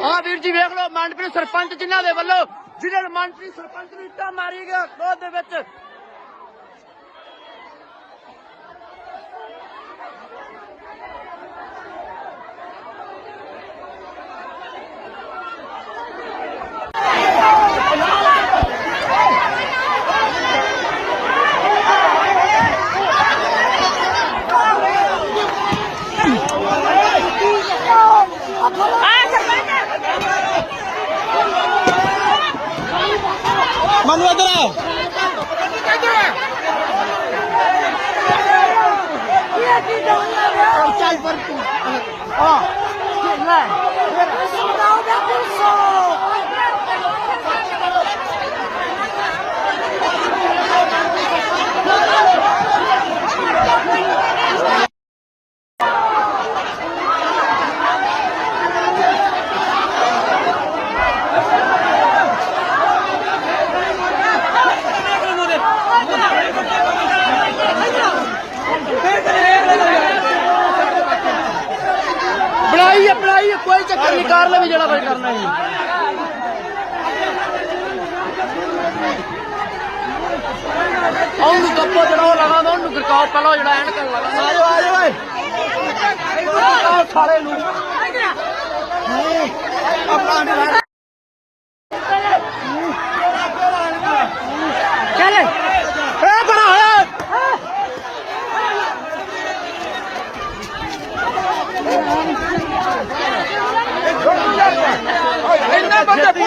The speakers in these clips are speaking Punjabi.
ਆ ਵੀਰ ਜੀ ਵੇਖ ਲਓ, ਮੰਡਪੀ ਸਰਪੰਚ ਜਿਨ੍ਹਾਂ ਦੇ ਵੱਲੋਂ ਜਿਹੜੇ ਮੰਡਪੀ ਸਰਪੰਚ ਨੂੰ ਇੱਟਾਂ ਮਾਰੀ ਗਿਆ ਖੋਦ ਦੇ ਵਿੱਚ ਮਨੂ ਇੱਧਰ ਆ ਚੱਲ ਪਰ ਤੂੰ ਆ ਲੈ ਬਣਾਈ ਹੈ ਬਣਾਈ ਹੈ ਚੱਕਰ ਨਹੀਂ ਕਰ ਲਵੇ ਜਿਹੜਾ ਕੁਝ ਕਰਨਾ ਹੈ ਉਹਨੂੰ ਕੱਪੋ ਜਿਹੜਾ ਉਹ ਲਗਾਉਂਦਾ ਉਹਨੂੰ ਗਰਕਾਓ ਪਹਿਲਾਂ ਜਿਹੜਾ ਲਗਾਉਂਦਾ ਆ ਜਾਓ ਆ ਜਾਓ ਓਏ। ਗਰਕਾਓ ਸਾਲੇ ਨੂੰ ਚੱਲ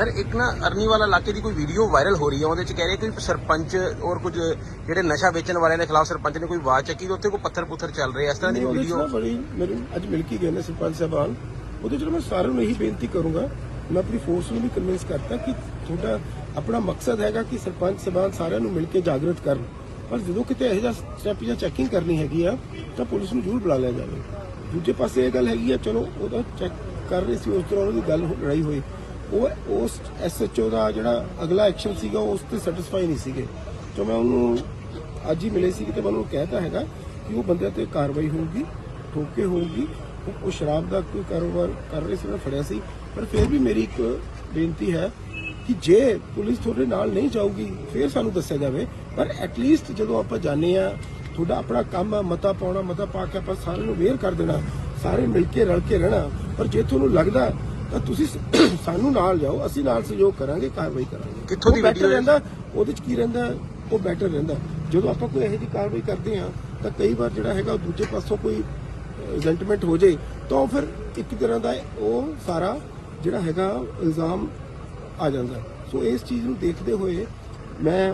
ਸਰ ਇੱਕ ਨਾ ਅਰਨੀ ਵਾਲਾ ਇਲਾਕੇ ਦੀ ਕੋਈ ਵੀਡੀਓ ਵਾਇਰਲ ਹੋ ਰਹੀ ਹੈ ਉਹਦੇ ਚ ਕਹਿ ਰਹੇ ਕਿ ਸਰਪੰਚ ਔਰ ਕੁਝ ਜਿਹੜੇ ਨਸ਼ਾ ਵੇਚਣ ਵਾਲਿਆਂ ਦੇ ਖਿਲਾਫ ਸਰਪੰਚ ਨੇ ਕੋਈ ਆਵਾਜ਼ ਚੱਕੀ ਤੇ ਉੱਥੇ ਕੋਈ ਪੱਥਰ ਪੁੱਥਰ ਚੱਲ ਰਹੇ। ਇਸ ਤਰ੍ਹਾਂ ਦੀ ਵੀਡੀਓ ਬੜੀ ਮੈਨੂੰ ਅੱਜ ਮਿਲ ਕੇ ਗਏ ਨੇ ਸਰਪੰਚ ਸਾਹਿਬਾਨ। ਉਹਦੇ ਚ ਮੈਂ ਸਾਰਿਆਂ ਨੂੰ ਇਹੀ ਬੇਨਤੀ ਕਰੂੰਗਾ ਮੈਂ ਆਪਣੀ ਫੋਰਸ ਨੂੰ ਵੀ ਕਨਵਿੰਸ ਕਰਤਾ ਕਿ ਤੁਹਾਡਾ ਆਪਣਾ ਮਕਸਦ ਹੈਗਾ ਕਿ ਸਰਪੰਚ ਸਾਹਿਬਾਨ ਸਾਰਿਆਂ ਨੂੰ ਮਿਲ ਕੇ ਜਾਗਰਤ ਕਰਨ। ਪਰ ਜਦੋਂ ਕਿਤੇ ਇਹੋ ਜਿਹਾ ਸਟੈਪ ਜਾਂ ਚੈਕਿੰਗ ਕਰਨੀ ਹੈਗੀ ਆ ਤਾਂ ਪੁਲਿਸ ਨੂੰ ਜ਼ਰੂਰ ਬੁਲਾ ਲਿਆ ਜਾਵੇ। ਦੂਜੇ ਪਾਸੇ ਇਹ ਗੱਲ ਹੈਗੀ ਆ ਚਲੋ ਉਹਦਾ ਚੈੱਕ ਕਰ ਰਹੇ ਸੀ ਉਸ ਤਰ੍ਹਾਂ ਉਹਦੀ ਗੱਲ ਲੜਾਈ ਹੋਈ। ਉਹ ਉਸ ਐਸਐਚਓ ਦਾ ਜਿਹੜਾ ਅਗਲਾ ਐਕਸ਼ਨ ਸੀਗਾ ਉਹ ਉਸ ਤੇ ਸੈਟੀਸਫਾਈ ਨਹੀਂ ਸੀਗੇ। ਤਾਂ ਮੈਂ ਉਹਨੂੰ ਅੱਜ ਹੀ ਮਿਲੇ ਸੀ ਕਿ ਤੇ ਮੈਨੂੰ ਕਹਿਤਾ ਹੈਗਾ ਕਿ ਉਹ ਬੰਦਿਆਂ ਤੇ ਕਾਰਵਾਈ ਹੋਊਗੀ, ਠੋਕੇ ਹੋਊਗੀ, ਉਹ- ਸ਼ਰਾਬ ਦਾ ਕੋਈ ਕਾਰੋਬਾਰ ਕਰ ਰਹੇ ਸੀ, ਉਹਨੇ ਫੜਿਆ ਸੀ। ਪਰ ਫਿਰ ਵੀ ਮੇਰੀ ਇੱਕ ਬੇਨਤੀ ਹੈ ਕਿ ਜੇ ਪੁਲਿਸ ਤੁਹਾਡੇ ਨਾਲ ਨਹੀਂ ਜਾਊਗੀ, ਫਿਰ ਸਾਨੂੰ ਦੱਸਿਆ ਜਾਵੇ। ਪਰ ਐਟਲੀਸਟ ਜਦੋਂ ਆਪਾਂ ਜਾਣੇ ਆ ਤੁਹਾਡਾ ਆਪਣਾ ਕੰਮ ਆ, ਮਤਾ ਪਾਉਣਾ, ਮਤਾ ਪਾ ਕੇ ਆਪਾਂ ਸਾਰਿਆਂ ਨੂੰ ਵੇਅਰ ਕਰ ਦੇਣਾ, ਸਾਰੇ ਮਿਲ ਕੇ ਰਲ ਕੇ ਰਹਿਣਾ। ਪਰ ਜੇ ਤੁਹਾਨੂੰ ਲੱਗਦਾ ਤਾਂ ਤੁਸੀਂ ਸਾਨੂੰ ਨਾਲ ਜਾਓ ਅਸੀਂ ਨਾਲ ਸਹਿਯੋਗ ਕਰਾਂਗੇ ਕਾਰਵਾਈ ਕਰਾਂਗੇ। ਕਿੱਥੋਂ ਦੀ ਹੈ? ਰਹਿੰਦਾ ਉਹਦੇ ਚ ਕੀ ਰਹਿੰਦਾ ਉਹ ਬੈਟਰ ਰਹਿੰਦਾ। ਜਦੋਂ ਆਪਾਂ ਕੋਈ ਇਹੋ ਜਿਹੀ ਕਾਰਵਾਈ ਕਰਦੇ ਆ ਤਾਂ ਕਈ ਵਾਰ ਜਿਹੜਾ ਹੈਗਾ ਉਹ ਦੂਜੇ ਪਾਸੋਂ ਕੋਈ ਰਿਜ਼ਲਟਮੈਂਟ ਹੋ ਜਾਏ ਤਾਂ ਫਿਰ ਇੱਕ ਤਰ੍ਹਾਂ ਦਾ ਉਹ ਸਾਰਾ ਜਿਹੜਾ ਹੈਗਾ ਇਲਜ਼ਾਮ ਆ ਜਾਂਦਾ। ਸੋ ਇਸ ਚੀਜ਼ ਨੂੰ ਦੇਖਦੇ ਹੋਏ ਮੈਂ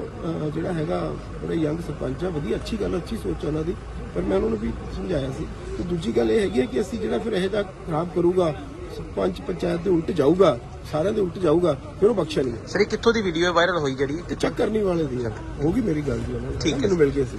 ਜਿਹੜਾ ਹੈਗਾ ਬੜਾ ਯੰਗ ਸਰਪੰਚ ਆ ਵਧੀਆ ਅੱਛੀ ਗੱਲ ਅੱਛੀ ਸੋਚ ਆ ਉਹਨਾਂ ਦੀ। ਪਰ ਮੈਂ ਉਹਨਾਂ ਨੂੰ ਵੀ ਸਮਝਾਇਆ ਸੀ। ਤੇ ਦੂਜੀ ਗੱਲ ਇਹ ਹੈਗੀ ਹੈ ਕਿ ਅਸੀਂ ਜਿਹੜਾ ਫਿਰ ਇਹੋ ਜਿਹਾ ਖਰਾਬ ਕਰੂਗਾ ਸਰਪੰਚ ਪੰਚਾਇਤ ਦੇ ਉਲਟ ਜਾਊਗਾ ਸਾਰਿਆਂ ਦੇ ਉਲਟ ਜਾਊਗਾ ਫਿਰ ਉਹ ਬਖਸ਼ਿਆ ਨਹੀਂ ਸਰ ਇਹ ਕਿੱਥੋਂ ਦੀ ਵੀਡੀਓ ਵਾਇਰਲ ਹੋਈ ਜਿਹੜੀ? ਚੈੱਕ ਕਰਨੀ ਵਾਲੇ ਦੀ ਆ। ਹੋਗੀ ਮੇਰੀ ਗੱਲ ਜੀ ਉਹਨਾਂ ਨਾਲ ਠੀਕ ਹੈ। ਮੈਨੂੰ ਮਿਲ ਗਏ ਸੀ।